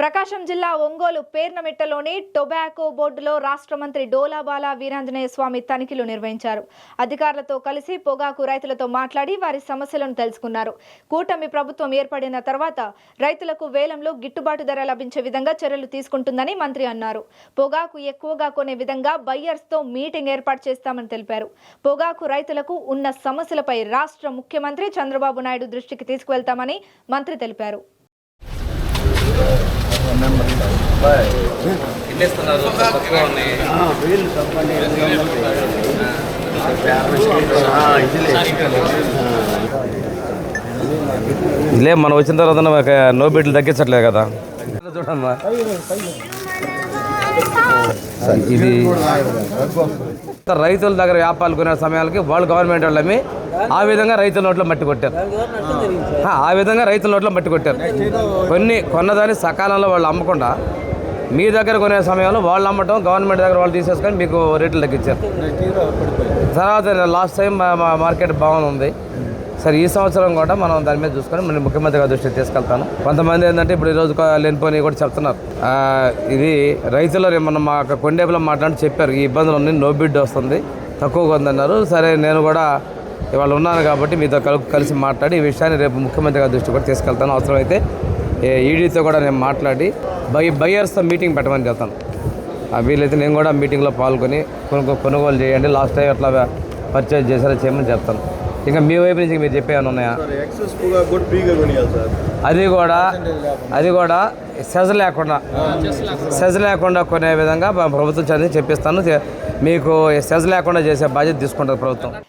ప్రకాశం జిల్లా ఒంగోలు పేర్నమిట్టలోని టొబాకో బోర్డులో రాష్ట్ర మంత్రి డోలాబాల వీరాంజనేయ స్వామి తనిఖీలు నిర్వహించారు. అధికారులతో కలిసి పొగాకు రైతులతో మాట్లాడి వారి సమస్యలను తెలుసుకున్నారు. కూటమి ప్రభుత్వం ఏర్పడిన తర్వాత రైతులకు వేలంలో గిట్టుబాటు ధర లభించే విధంగా చర్యలు తీసుకుంటుందని మంత్రి అన్నారు. పొగాకు ఎక్కువగా కొనే విధంగా బయ్యర్స్తో మీటింగ్ ఏర్పాటు చేస్తామని తెలిపారు. పొగాకు రైతులకు ఉన్న సమస్యలపై రాష్ట్ర ముఖ్యమంత్రి చంద్రబాబు నాయుడు దృష్టికి తీసుకువెళ్తామని మంత్రి తెలిపారు. ఎన్నిస్తున్నారు తక్కువ ఇలే మనం వచ్చిన తర్వాత నో బిడ్లు తగ్గించట్లేదు కదా. చూడమ్మా. ఇది రైతుల దగ్గర వ్యాపారాలు కొనే సమయాలకి వాళ్ళు గవర్నమెంట్ వాళ్ళమి ఆ విధంగా రైతుల నోట్లో మట్టి కొట్టారు. ఆ, విధంగా రైతుల నోట్లో మట్టి కొట్టారు. కొన్ని కొన్నదాన్ని సకాలంలో వాళ్ళు అమ్మకుండా మీ దగ్గర కొనే సమయంలో వాళ్ళు అమ్మటం గవర్నమెంట్ దగ్గర వాళ్ళు తీసేసుకొని మీకు రేట్లు తగ్గించారు తర్వాత లాస్ట్ టైం మా మార్కెట్ బాగుంది. సరే ఈ సంవత్సరం కూడా మనం దాని మీద చూసుకొని మన ముఖ్యమంత్రి గారి దృష్టికి తీసుకెళ్తాను. కొంతమంది ఏంటంటే ఇప్పుడు ఈరోజు లేనిపోయి కూడా చెప్తున్నారు. ఇది రైతులు మన మా కొండేపులో మాట్లాడి చెప్పారు ఈ ఇబ్బందులు ఉన్నాయి నో బిడ్ వస్తుంది తక్కువగా ఉందన్నారు సరే నేను కూడా ఇవాళ ఉన్నాను కాబట్టి మీతో కలు కలిసి మాట్లాడి ఈ విషయాన్ని రేపు ముఖ్యమంత్రి గారి కూడా తీసుకెళ్తాను. అవసరమైతే ఈడీతో కూడా నేను మాట్లాడి బై బయ్యర్స్తో మీటింగ్ పెట్టమని చెప్తాను. వీలైతే నేను కూడా మీటింగ్లో పాల్గొని కొనుగో కొనుగోలు చేయండి. లాస్ట్ టైం అట్లా పర్చేజ్ చేశారో చేయమని చెప్తాను. ఇంకా మీ వైపు నుంచి మీరు చెప్పేమైనా ఉన్నాయా? అది కూడా అది కూడా సెజ్ లేకుండా సెజ్ లేకుండా కొనే విధంగా ప్రభుత్వం చదివి చెప్పిస్తాను. మీకు సెజ్ లేకుండా చేసే బాధ్యత తీసుకుంటుంది ప్రభుత్వం.